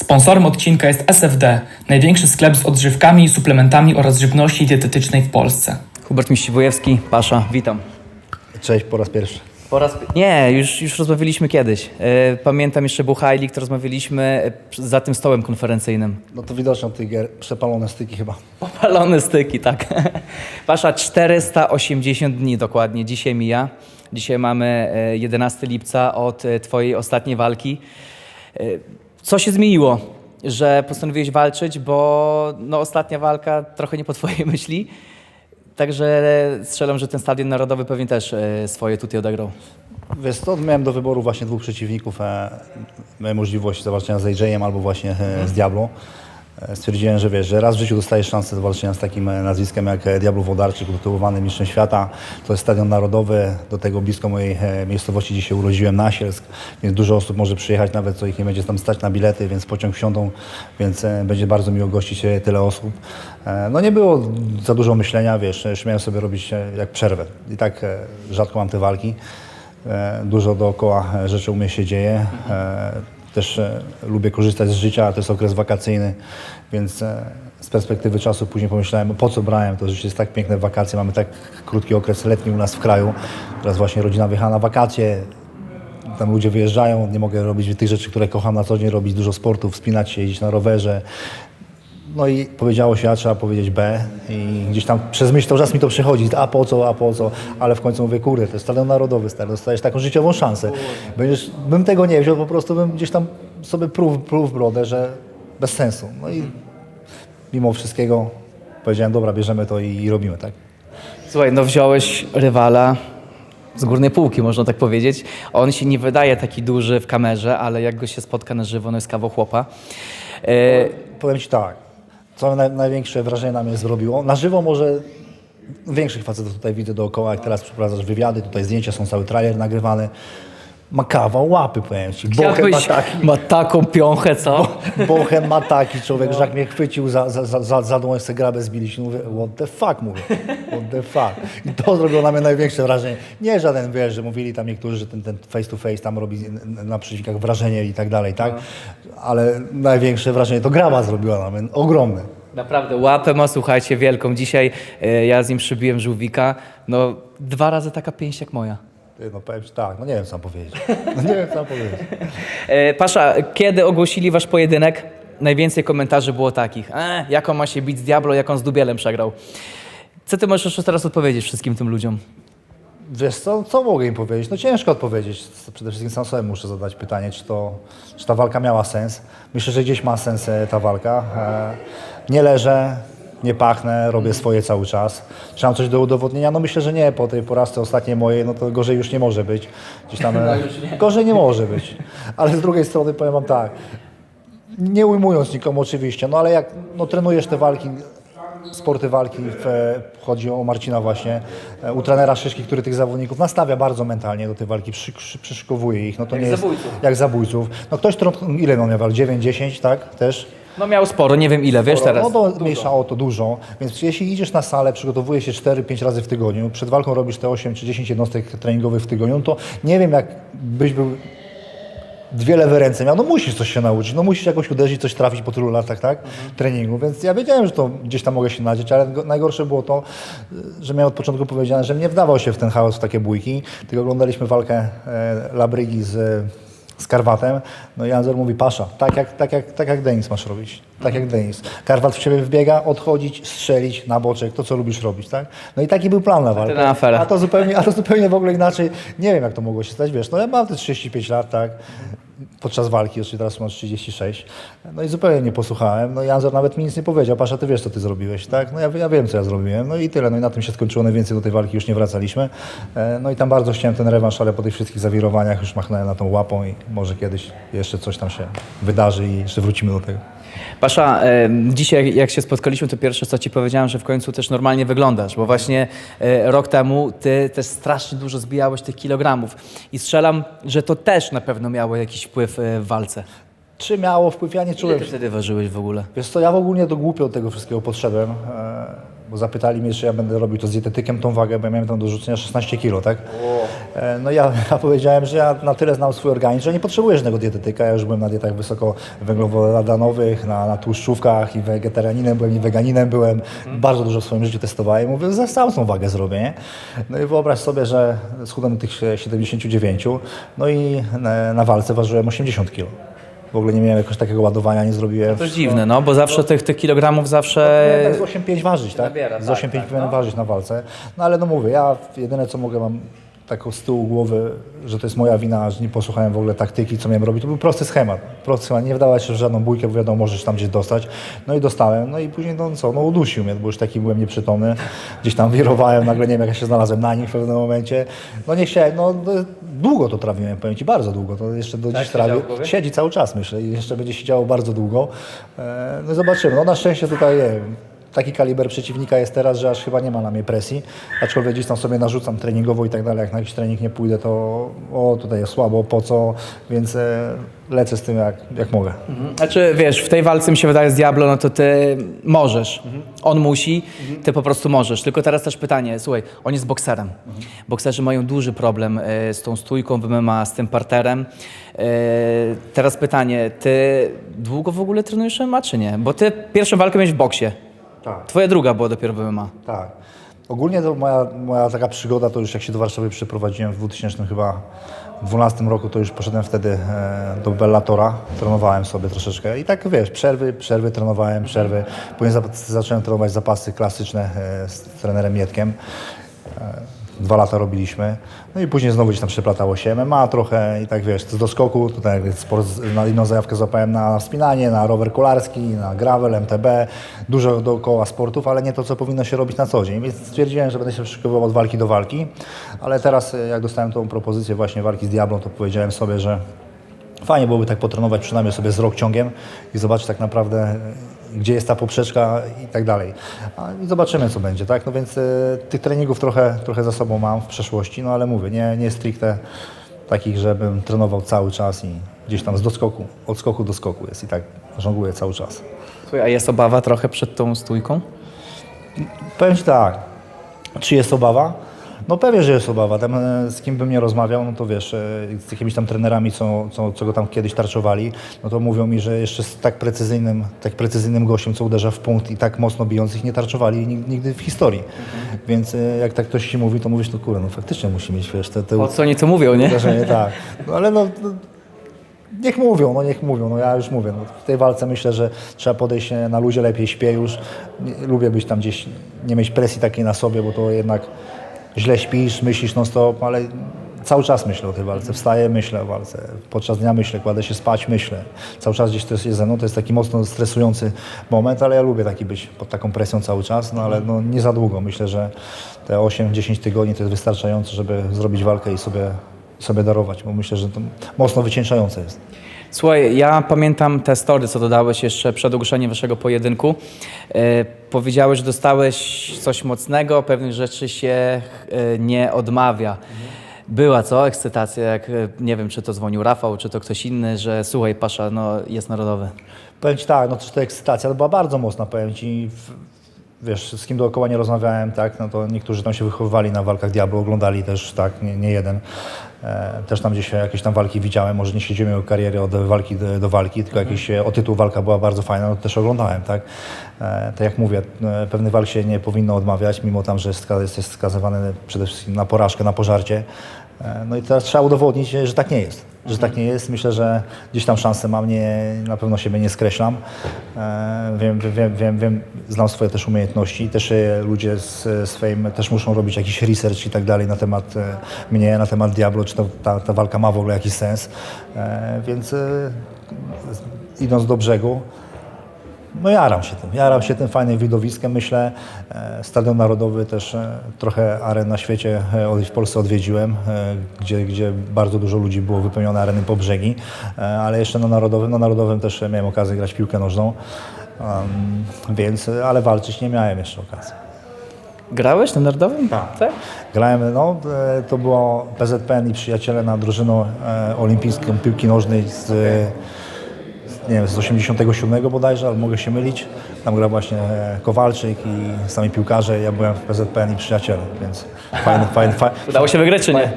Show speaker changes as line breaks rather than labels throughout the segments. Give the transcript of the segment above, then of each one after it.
Sponsorem odcinka jest SFD, największy sklep z odżywkami i suplementami oraz żywności dietetycznej w Polsce.
Hubert Miściwojewski, Pasza, witam.
Cześć po raz pierwszy.
Po raz... Nie, już, już rozmawialiśmy kiedyś. E, Pamiętam jeszcze był League, to rozmawialiśmy e, za tym stołem konferencyjnym.
No to widoczne od tych gier, przepalone styki chyba.
Popalone styki, tak. Pasza, 480 dni dokładnie dzisiaj mija. Dzisiaj mamy e, 11 lipca od e, twojej ostatniej walki. E, Co się zmieniło, że postanowiłeś walczyć, bo no, ostatnia walka trochę nie po twojej myśli. Także strzelam, że ten Stadion Narodowy pewnie też e, swoje tutaj odegrał.
Wiesz co, miałem do wyboru właśnie dwóch przeciwników. E, możliwość zobaczenia z AJ-em albo właśnie e, z Diablo. E, stwierdziłem, że wiesz, że raz w życiu dostajesz szansę do walczenia z takim e, nazwiskiem jak e, Diablo Wodarczyk, utytułowany mistrzem świata. To jest stadion narodowy, do tego blisko mojej miejscowości, gdzie się urodziłem, Nasielsk, więc dużo osób może przyjechać, nawet co ich nie będzie tam stać na bilety, więc pociąg wsiądą, więc będzie bardzo miło gościć tyle osób. No nie było za dużo myślenia, wiesz, już miałem sobie robić jak przerwę. I tak rzadko mam te walki. Dużo dookoła rzeczy u mnie się dzieje. Też e, lubię korzystać z życia, a to jest okres wakacyjny, więc e, z perspektywy czasu później pomyślałem, po co brałem, to życie jest tak piękne wakacje, mamy tak krótki okres letni u nas w kraju. Teraz właśnie rodzina wyjechała na wakacje, tam ludzie wyjeżdżają, nie mogę robić tych rzeczy, które kocham na co dzień, robić dużo sportu, wspinać się, jeździć na rowerze. No i powiedziało się A, trzeba powiedzieć B i gdzieś tam przez myśl to czas mi to przychodzi, a po co, a po co, ale w końcu mówię, kurde, to jest stadion narodowy, stary, dostajesz taką życiową szansę. Będziesz, bym tego nie wziął, po prostu bym gdzieś tam sobie pruł, pruł w brodę, że bez sensu. No i mimo wszystkiego powiedziałem, dobra, bierzemy to i, i robimy, tak?
Słuchaj, no wziąłeś rywala z górnej półki, można tak powiedzieć. On się nie wydaje taki duży w kamerze, ale jak go się spotka na żywo, no jest kawał chłopa. E,
Powiem Ci tak, co naj, największe wrażenie na mnie zrobiło. Na żywo może większych facetów tutaj widzę dookoła, jak teraz przeprowadzasz wywiady, tutaj zdjęcia są, cały trailer nagrywany. Ma kawał łapy, powiem Ci. Ma taki,
ma taką piąchę, co?
Bochen ma taki człowiek, że jak mnie chwycił za, za, za, za, dłoń, sobie grabę zbiliśmy, mówię, what the fuck, mówię, what the fuck. I to zrobiło na mnie największe wrażenie. Nie żaden, wiesz, że mówili tam niektórzy, że ten, ten face to face tam robi na przeciwnikach wrażenie i tak dalej, tak? Ale największe wrażenie to graba zrobiła na mnie, ogromne.
Naprawdę, łapę ma, słuchajcie, wielką. Dzisiaj e, ja z nim przybiłem żółwika. No, dwa razy taka pięść jak moja.
Ty, No powiem ci tak, no nie wiem co mam powiedzieć. No nie wiem co mam powiedzieć.
E, Pasza, kiedy ogłosili wasz pojedynek, najwięcej komentarzy było takich. E, jak on ma się bić z Diablo, jak on z Dubielem przegrał. Co ty możesz jeszcze teraz odpowiedzieć wszystkim tym ludziom?
Wiesz co, co mogę im powiedzieć? No ciężko odpowiedzieć. Przede wszystkim sam sobie muszę zadać pytanie, czy, to, czy ta walka miała sens. Myślę, że gdzieś ma sens e, ta walka. E, nie leżę, nie pachnę, robię swoje cały czas. Czy mam coś do udowodnienia? No myślę, że nie. Po tej porażce ostatniej mojej, no to gorzej już nie może być. Gdzieś tam, e, Gorzej nie może być. Ale z drugiej strony powiem wam tak, nie ujmując nikomu oczywiście, no ale jak no, trenujesz te walki, sporty walki, w, chodzi o Marcina właśnie, e, u trenera Szyszki, który tych zawodników nastawia bardzo mentalnie do tej walki, przy, przy, przyszykowuje ich, no to
Jak
nie jest
zabójców.
jak zabójców. No ktoś, ile on miał, 9-10, tak, też?
No miał sporo, nie wiem ile, wiesz teraz.
No to mniejsza o to dużo, więc jeśli idziesz na salę, przygotowujesz się 4-5 razy w tygodniu, przed walką robisz te 8 czy 10 jednostek treningowych w tygodniu, to nie wiem jak byś był dwie lewe ręce miał, no musisz coś się nauczyć, no musisz jakoś uderzyć, coś trafić po tylu latach, tak, treningu, więc ja wiedziałem, że to gdzieś tam mogę się nadzieć, ale go- najgorsze było to, że miałem od początku powiedziane, że nie wdawał się w ten chaos, w takie bójki, tylko oglądaliśmy walkę e, Labrygi z, z Karwatem, no i Anzer mówi, Pasza, tak jak, tak, jak, tak jak Denis masz robić, tak jak Denis. Karwat w ciebie wbiega, odchodzić, strzelić na boczek, to co lubisz robić, tak? No i taki był plan na walkę. A to zupełnie, a to zupełnie w ogóle inaczej. Nie wiem, jak to mogło się stać, wiesz, no ja mam te 35 lat, tak, podczas walki, oczywiście teraz mam 36, no i zupełnie nie posłuchałem, no i Anzer nawet mi nic nie powiedział, Pasza, ty wiesz, co ty zrobiłeś, tak, no ja, ja wiem, co ja zrobiłem, no i tyle, no i na tym się skończyło, najwięcej do tej walki już nie wracaliśmy, E, no i tam bardzo chciałem ten rewanż, ale po tych wszystkich zawirowaniach już machnąłem na tą łapą i może kiedyś jeszcze coś tam się wydarzy i jeszcze wrócimy do tego.
Pasza, e, dzisiaj jak się spotkaliśmy, to pierwsze co ci powiedziałem, że w końcu też normalnie wyglądasz, bo właśnie e, rok temu ty też strasznie dużo zbijałeś tych kilogramów i strzelam, że to też na pewno miało jakiś wpływ e, w walce.
Czy miało wpływ, ja nie
Ile
czułem
ty wtedy ważyłeś w ogóle?
Wiesz co, ja w ogóle do głupio tego wszystkiego podszedłem, e, bo zapytali mnie, czy ja będę robił to z dietetykiem tą wagę, bo ja miałem tam do rzucenia 16 kilo, tak? E, No ja, ja powiedziałem, że ja na tyle znam swój organizm, że nie potrzebuję żadnego dietetyka. Ja już byłem na dietach wysokowęglowodanowych, na, na tłuszczówkach i wegetarianinem byłem, i weganinem byłem. Bardzo dużo w swoim życiu testowałem. Mówię, za całą tą wagę zrobię? No i wyobraź sobie, że schudłem tych 79, no i na, na walce ważyłem 80 kg. W ogóle nie miałem jakoś takiego ładowania, nie zrobiłem.
To dziwne, no, bo zawsze tych, tych kilogramów zawsze...
Tak z 8,5 ważyć, tak?
Nabiera,
z
tak,
8,5
tak,
powinien
no.
ważyć na walce. No ale no mówię, ja jedyne co mogę mam taką z tyłu głowy, że to jest moja wina, że nie posłuchałem w ogóle taktyki, co miałem robić. To był prosty schemat. Prosty schemat. Nie wdawać się w żadną bójkę, bo wiadomo, możesz tam gdzieś dostać. No i dostałem. No i później no co, no udusił mnie, bo już taki byłem nieprzytomny. Gdzieś tam wirowałem, nagle nie wiem, jak ja się znalazłem na nim w pewnym momencie. No nie chciałem, no no, długo to trawiłem, powiem Ci, bardzo długo. To jeszcze do dziś trawię.
w głowie?
Siedzi cały czas, myślę, i jeszcze będzie siedziało bardzo długo. E, No i zobaczymy. No na szczęście tutaj nie wiem, taki kaliber przeciwnika jest teraz, że aż chyba nie ma na mnie presji. Aczkolwiek gdzieś tam sobie narzucam treningowo i tak dalej. Jak na jakiś trening nie pójdę, to o tutaj jest słabo, po co, więc e, lecę z tym jak, jak mogę.
Znaczy, wiesz, w tej walce mi się wydaje z Diablo, no to ty możesz. On musi, ty po prostu możesz. Tylko teraz też pytanie, słuchaj, on jest bokserem. Bokserzy mają duży problem e, z tą stójką w MMA, z tym parterem. E, teraz pytanie, ty długo w ogóle trenujesz MMA, czy nie? Bo ty pierwszą walkę miałeś w boksie.
Tak.
Twoja druga była dopiero w MMA.
Tak. Ogólnie to moja, moja taka przygoda to już jak się do Warszawy przeprowadziłem w 2000 chyba 12 roku, to już poszedłem wtedy e, do Bellatora, trenowałem sobie troszeczkę i tak wiesz, przerwy, przerwy trenowałem, przerwy. Później za, zacząłem trenować zapasy klasyczne e, z trenerem Mietkiem. Dwa lata robiliśmy, no i później znowu gdzieś tam przeplatało się MMA trochę i tak wiesz, z doskoku, tutaj sport, na inną zajawkę złapałem na wspinanie, na rower kolarski, na gravel, MTB, dużo dookoła sportów, ale nie to, co powinno się robić na co dzień, więc stwierdziłem, że będę się przyszykowywał od walki do walki, ale teraz e, jak dostałem tą propozycję właśnie walki z Diablą, to powiedziałem sobie, że Fajnie byłoby tak potrenować przynajmniej sobie z rok ciągiem i zobaczyć tak naprawdę, gdzie jest ta poprzeczka i tak dalej. I zobaczymy, co będzie, tak? No więc e, tych treningów trochę, trochę za sobą mam w przeszłości, no ale mówię, nie, nie stricte takich, żebym trenował cały czas i gdzieś tam z doskoku, od skoku do skoku jest i tak żongluję cały czas.
Słuchaj, a jest obawa trochę przed tą stójką?
Powiem Ci tak, czy jest obawa? No pewnie, że jest obawa. Tam, e, z kim bym nie rozmawiał, no to wiesz, e, z jakimiś tam trenerami, co, co, co go tam kiedyś tarczowali, no to mówią mi, że jeszcze z tak precyzyjnym, tak precyzyjnym gościem, co uderza w punkt i tak mocno bijących, nie tarczowali nig- nigdy w historii. Więc e, jak tak ktoś Ci mówi, to mówisz, no kurde, no faktycznie musi mieć, wiesz, te, te
Po co oni to mówią, nie?
uderzenie, tak. No ale no, no niech mówią, no niech mówią, no ja już mówię, no, w tej walce myślę, że trzeba podejść e, na luzie, lepiej śpię już. Nie, lubię być tam gdzieś, nie mieć presji takiej na sobie, bo to jednak źle śpisz, myślisz non stop, ale cały czas myślę o tej walce, wstaję, myślę o walce, podczas dnia myślę, kładę się spać, myślę. Cały czas gdzieś to jest ze mną, to jest taki mocno stresujący moment, ale ja lubię taki być pod taką presją cały czas, no ale no, nie za długo. Myślę, że te 8-10 tygodni to jest wystarczające, żeby zrobić walkę i sobie, sobie darować, bo myślę, że to mocno wycieńczające jest.
Słuchaj, ja pamiętam te story, co dodałeś jeszcze przed ogłoszeniem waszego pojedynku. E, powiedziałeś, że dostałeś coś mocnego, pewnych rzeczy się e, nie odmawia. Była co? Ekscytacja, jak e, nie wiem, czy to dzwonił Rafał, czy to ktoś inny, że słuchaj, Pasza, no jest narodowy.
Powiem Ci tak, no to, to ekscytacja to była bardzo mocna, powiem Ci. Wiesz, z kim dookoła nie rozmawiałem, tak, no to niektórzy tam się wychowywali na walkach Diablo, oglądali też, tak, nie, nie jeden. E, też tam gdzieś jakieś tam walki widziałem, może nie śledziłem jego kariery od walki do, do walki, tylko jakieś e, o tytuł walka była bardzo fajna, no to też oglądałem, tak. E, tak jak mówię, e, pewnych walk się nie powinno odmawiać, mimo tam, że jesteś skazywany przede wszystkim na porażkę, na pożarcie. E, No i teraz trzeba udowodnić, że tak nie jest. Że tak nie jest. Myślę, że gdzieś tam szansę mam, nie, na pewno siebie nie skreślam. E, Wiem, wiem, wiem, wiem, znam swoje też umiejętności. Też e, ludzie z, Fame też muszą robić jakiś research i tak dalej na temat mnie, na temat Diablo, czy to, ta, ta walka ma w ogóle jakiś sens. Więc idąc do brzegu, no jaram się tym, jaram się tym fajnym widowiskiem, myślę. E, Stadion Narodowy też e, trochę aren na świecie e, w Polsce odwiedziłem, gdzie, gdzie bardzo dużo ludzi było wypełnione areny po brzegi, ale jeszcze na Narodowym, na Narodowym też miałem okazję grać piłkę nożną, więc, ale walczyć nie miałem jeszcze okazji.
Grałeś na narodowym? tak?
Grałem, no, to było PZPN i przyjaciele na drużyną olimpijską piłki nożnej z, z nie wiem, z 87 bodajże, ale mogę się mylić. Tam gra właśnie e, Kowalczyk i sami piłkarze, ja byłem w PZPN i przyjaciele, więc fajny, fajny, fajny.
Udało się wygrać, czy nie?
E,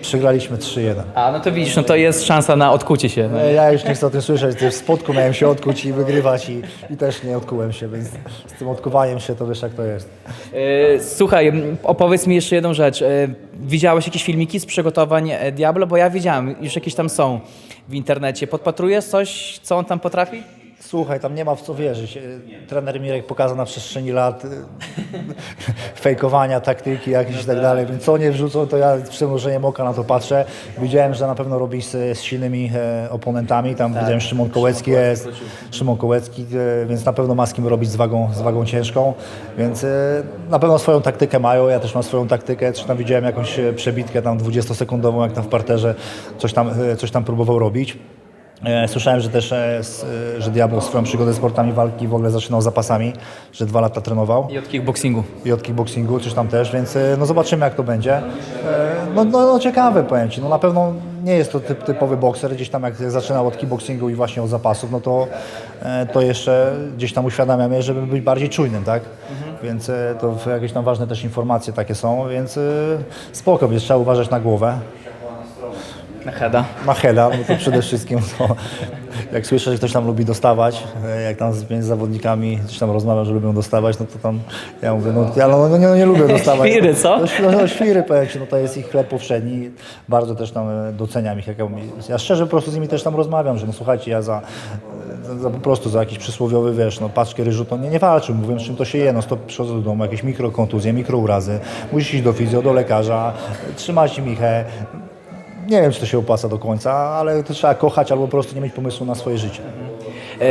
Przegraliśmy 3-1.
A, no to widzisz, no to jest szansa na odkucie się.
E, Ja już nie chcę o tym słyszeć, w spotku miałem się odkuć i wygrywać i, i też nie odkułem się, więc z tym odkuwaniem się to wiesz jak to jest.
E, Słuchaj, opowiedz mi jeszcze jedną rzecz. E, Widziałeś jakieś filmiki z przygotowań e, Diablo? Bo ja widziałem, już jakieś tam są w internecie. Podpatrujesz coś, co on tam potrafi?
Słuchaj, tam nie ma w co wierzyć. E, Trener Mirek pokazał na przestrzeni lat e, fejkowania, taktyki jakieś i tak dalej, więc co nie wrzucą, to ja z przymrużeniem oka na to patrzę. Widziałem, że na pewno robi z, z silnymi e, oponentami, tam widziałem Szymon Kołecki jest, Szymon Kołecki, więc na pewno ma z kim robić z wagą, z wagą ciężką, więc na pewno swoją taktykę mają, ja też mam swoją taktykę, czy tam widziałem jakąś przebitkę tam 20-sekundową, jak tam w parterze coś tam, coś tam próbował robić. E, Słyszałem, że też e, e, że Diablo swoją przygodę z sportami walki w ogóle zaczynał zapasami, że dwa lata trenował
I od kickboxingu.
i od kickboxingu, coś tam też, więc no zobaczymy jak to będzie. No, no, no ciekawe powiem Ci, no na pewno nie jest to typ, typowy bokser, gdzieś tam jak zaczynał od kickboxingu i właśnie od zapasów, no to, to jeszcze gdzieś tam uświadamia mnie, żeby być bardziej czujnym, tak? Więc e, to jakieś tam ważne też informacje takie są, więc spoko, więc trzeba uważać na głowę.
Na heada.
Machela, no to przede wszystkim to, jak słyszę, że ktoś tam lubi dostawać, e, jak tam z, zawodnikami coś tam rozmawiam, że lubią dostawać, no to tam ja mówię, no ja no, no, nie, no nie lubię dostawać.
Świry, co?
No, no, no świry, ci, no to jest ich chleb powszedni, bardzo też tam e, doceniam ich. Jak ja, ja szczerze po prostu z nimi też tam rozmawiam, że no słuchajcie, ja za, za, za po prostu za jakiś przysłowiowy, wiesz, no paczkę ryżu, to nie, nie walczę, mówię, z czym to się je, no to przychodzę do domu, jakieś mikrokontuzje, mikrourazy, musisz iść do fizjo, do lekarza, trzymać michę, nie wiem, czy to się opłaca do końca, ale to trzeba kochać albo po prostu nie mieć pomysłu na swoje życie.
E,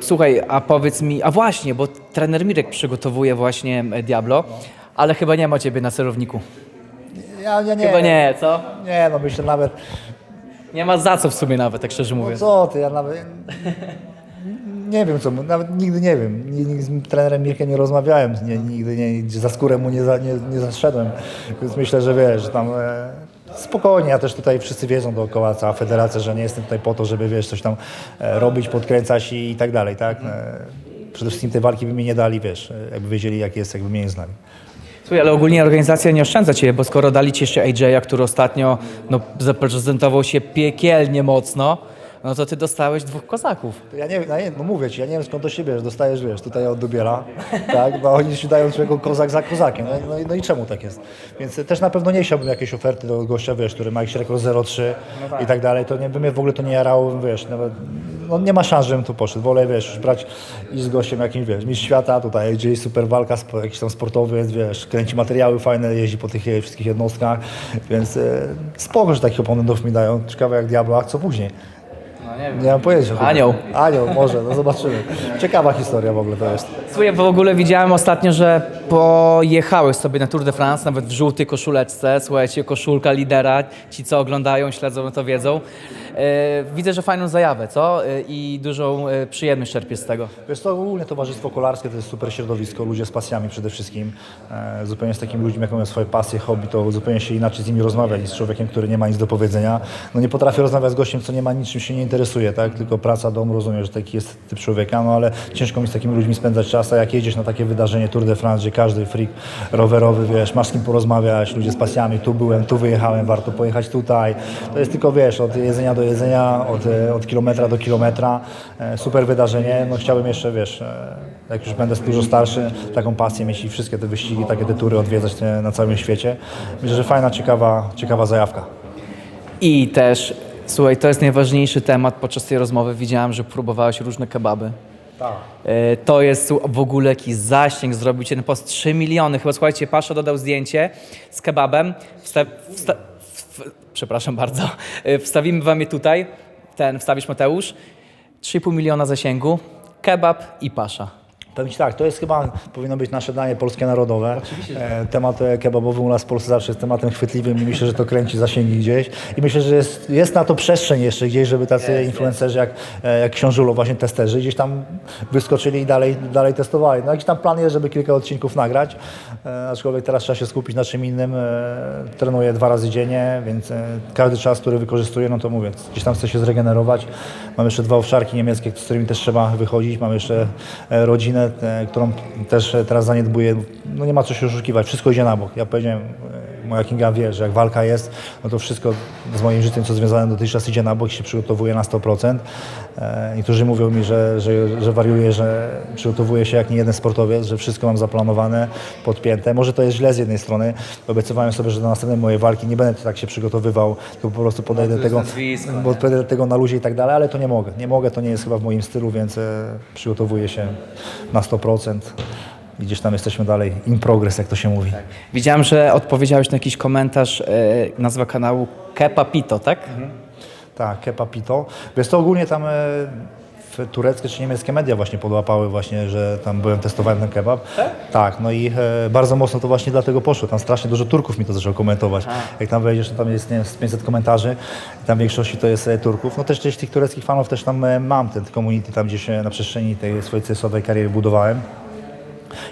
Słuchaj, a powiedz mi, a właśnie, bo trener Mirek przygotowuje właśnie e, Diablo, ale chyba nie ma ciebie na celowniku.
Ja, ja nie,
Chyba nie, co?
Nie, no myślę nawet,
Nie ma za co w sumie nawet, tak szczerze
no
mówiąc.
co ty, ja nawet nie wiem co, nawet nigdy nie wiem. Nigdy z trenerem Mirkiem nie rozmawiałem, nie, nigdy nie, za skórę mu nie, za, nie, nie zaszedłem, więc myślę, że wiesz, że tam e, spokojnie, ja też tutaj wszyscy wiedzą dookoła, cała federacja, że nie jestem tutaj po to, żeby wiesz, coś tam e, robić, podkręcać i, i tak dalej, tak? E, przede wszystkim tej walki by mi nie dali, wiesz, e, jakby wiedzieli jak jest, jakby mnie nie znali.
Słuchaj, ale ogólnie organizacja nie oszczędza ciebie, bo skoro dali ci jeszcze AJ'a, który ostatnio no, zaprezentował się piekielnie mocno, no to ty dostałeś dwóch kozaków.
Ja nie, ja nie, no mówię ci, ja nie wiem skąd to się bierze. Dostajesz, wiesz, tutaj od Dubiela, tak, bo oni ci dają człowieku kozak za kozakiem. No, i- no, no i czemu tak jest? Więc też na pewno nie chciałbym jakiejś oferty do gościa, wiesz, który ma jakiś rekord 0,3 i tak dalej. To nie, by mnie w ogóle to nie jarało, wiesz, nawet, no nie ma szans, żebym tu poszedł. Wolę, wiesz, już brać i z gościem jakimś, wiesz, mistrz świata, tutaj gdzieś super walka, jakiś tam sportowy jest, wiesz, kręci materiały fajne, jeździ po tych wszystkich jednostkach, więc e, spoko, że takich oponentów mi dają. Ciekawe jak diablo, a co później?
Nie wiem.
Nie mam pojęcia. chyba.
Anioł.
Anioł, może, no zobaczymy. Ciekawa historia w ogóle to jest.
Słuchaj, w ogóle widziałem ostatnio, że pojechałeś sobie na Tour de France, nawet w żółtej koszuleczce, słuchajcie, koszulka lidera, ci co oglądają, śledzą, to wiedzą. E, widzę, że fajną zajawę, co? E, I dużą e, przyjemność czerpiesz z tego.
Wiesz to ogólnie towarzystwo kolarskie to jest super środowisko, ludzie z pasjami przede wszystkim. Zupełnie z takimi ludźmi, jak mają swoje pasje, hobby, to zupełnie się inaczej z nimi rozmawia niż z człowiekiem, który nie ma nic do powiedzenia. No nie potrafię rozmawiać z gościem, co nie ma niczym się nie interesuje, tak? Tylko praca, dom, rozumiem, że taki jest typ człowieka, no ale ciężko mi z takimi ludźmi spędzać czas, a jak jedziesz na takie wydarzenie Tour de France, gdzie każdy freak rowerowy, wiesz, masz z kim porozmawiać, ludzie z pasjami, tu byłem, tu wyjechałem, warto pojechać tutaj. To jest tylko, wiesz, od jedzenia do jedzenia, od, od kilometra do kilometra. E, Super wydarzenie. No chciałbym jeszcze, wiesz, e, jak już będę dużo starszy, taką pasję mieć i wszystkie te wyścigi, takie te tury odwiedzać na całym świecie. Myślę, że fajna, ciekawa, ciekawa zajawka.
I też, słuchaj, to jest najważniejszy temat podczas tej rozmowy. Widziałem, że próbowałeś różne kebaby. E, To jest w ogóle jakiś zasięg, zrobił ten post 3 miliony. Chyba słuchajcie, Pasza dodał zdjęcie z kebabem. Wsta- wsta- przepraszam bardzo. E, Wstawimy wam je tutaj. Ten wstawisz Mateusz. 3,5 miliona zasięgu. Kebab i Pasza.
Powiem Ci tak, to jest chyba, powinno być nasze danie polskie narodowe. E, temat e, kebabowy u nas w Polsce zawsze jest tematem chwytliwym i myślę, że to kręci zasięgi gdzieś. I myślę, że jest, jest na to przestrzeń jeszcze gdzieś, żeby tacy influencerzy jak, e, jak Książulo, właśnie testerzy, gdzieś tam wyskoczyli i dalej, dalej testowali. No jakiś tam plan jest, żeby kilka odcinków nagrać, e, aczkolwiek teraz trzeba się skupić na czym innym. E, trenuję dwa razy dziennie, więc e, każdy czas, który wykorzystuję, no to mówię, gdzieś tam chcę się zregenerować. Mam jeszcze dwa owszarki niemieckie, z którymi też trzeba wychodzić. Mam jeszcze rodzinę, którą też e, teraz zaniedbuję. No nie ma co się oszukiwać, wszystko idzie na bok. Ja powiedziałem, e, moja Kinga wie, że jak walka jest, no to wszystko z moim życiem, co związane dotychczas idzie na bok i się przygotowuję na 100%. E, Niektórzy mówią mi, że, że, że wariuję, że przygotowuję się jak nie jeden sportowiec, że wszystko mam zaplanowane, podpięte. Może to jest źle z jednej strony. Obiecywałem sobie, że do następnej mojej walki nie będę tak się przygotowywał, tylko po prostu podejdę
jest
tego,
nazwisko,
podejdę tego na luzie i tak dalej, ale to nie mogę. Nie mogę, to nie jest chyba w moim stylu, więc e, przygotowuję się na 100%. Gdzieś tam jesteśmy dalej in progress, jak to się mówi.
Widziałem, że odpowiedziałeś na jakiś komentarz, e, nazwa kanału Kepa Pito, tak?
Tak, Kepa Pito. Wiesz to ogólnie tam w tureckie czy niemieckie media właśnie podłapały właśnie, że tam byłem, testowałem ten kebab. Tak? Tak, no i e, bardzo mocno to właśnie dlatego poszło. Tam strasznie dużo Turków mi to zaczęło komentować. Jak tam wejdziesz, to tam jest nie wiem, z 500 komentarzy i tam w większości to jest e, Turków. No też, też tych tureckich fanów też tam e, mam, ten community tam gdzieś e, na przestrzeni tej swojej CS-owej kariery budowałem.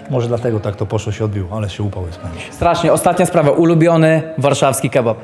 Może dlatego tak to poszło, się odbiło, ale się upał jest ci.
Strasznie. Ostatnia sprawa. Ulubiony warszawski kebab.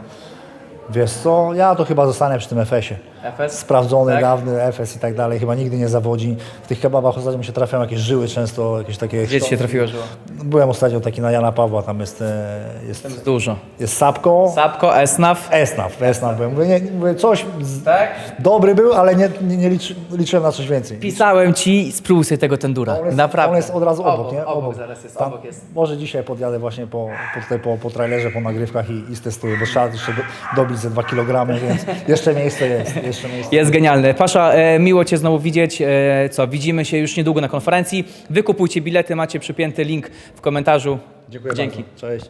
Wiesz co, ja to chyba zostanę przy tym FS-ie.
FS?
Sprawdzony,
Tak?
dawny FS i tak dalej, chyba nigdy nie zawodzi. W tych kebabach ostatnio mi się trafiają jakieś żyły często, jakieś takie...
Gdzie ci się trafiło żyło?
Byłem ostatnio taki na Jana Pawła, tam jest, e, jest,
Dużo.
jest Sapko,
Sapko, Esnaf.
Esnaf, Esnaf byłem. Mówię, nie, mówię coś
Tak?
dobry był, ale nie, nie, nie liczy, liczyłem na coś więcej.
Pisałem ci, spróbuj sobie tego tendura.
On jest,
Naprawdę.
on jest od razu obok, nie?
Obok, zaraz jest,
Tam,
obok jest.
Może dzisiaj podjadę właśnie po, po, tutaj po, po trailerze, po nagrywkach i, i stestuję, bo trzeba jeszcze do, dobić ze 2 kg, więc jeszcze miejsce jest. Jeszcze miejsce.
Jest genialny. Pasza, e, miło Cię znowu widzieć. E, co, widzimy się już niedługo na konferencji. Wykupujcie bilety, macie przypięty link w komentarzu.
Dziękuję
Dzięki.
bardzo. Cześć.